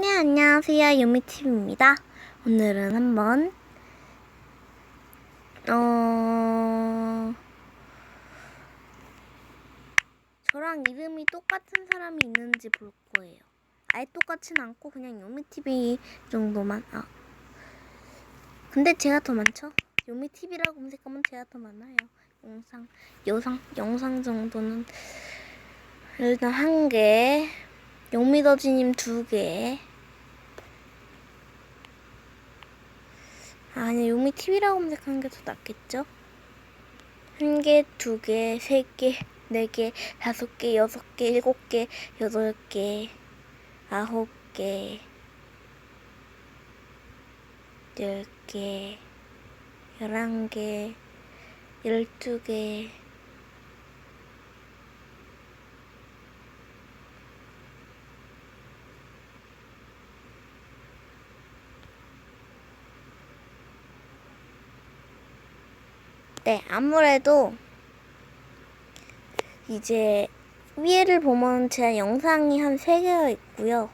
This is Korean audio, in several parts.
네, 안녕하세요. 유미TV입니다. 오늘은 한번, 어, 저랑 이름이 똑같은 사람이 있는지 볼 거예요. 아예 똑같진 않고 그냥 요미TV 정도만, 아. 근데 제가 더 많죠? 요미TV라고 검색하면 제가 더 많아요. 영상, 영상, 영상 정도는 일단 한 개, 용미더지님 두 개. 아니, 요미 TV라고 검색하는 게 더 낫겠죠? 한 개, 두 개, 세 개, 네 개, 다섯 개, 여섯 개, 일곱 개, 여덟 개, 아홉 개, 열 개, 열한 개, 열두 개, 네, 아무래도 이제 위에를 보면 제 영상이 한 3개가 있고요.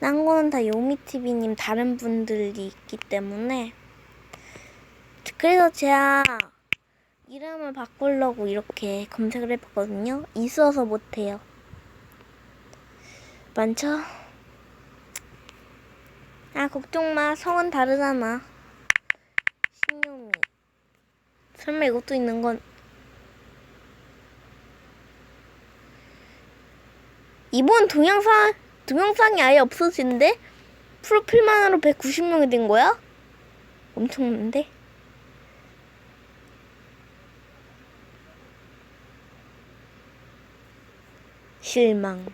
딴 거는 다 요미TV님 다른 분들이 있기 때문에 그래서 제가 이름을 바꾸려고 이렇게 검색을 해봤거든요. 있어서 못해요. 많죠? 아, 걱정 마. 성은 다르잖아. 신용이. 설마 이것도 있는 건 이번 동영상 동영상이 아예 없어진데 프로필만으로 190명이 된 거야? 엄청난데? 실망.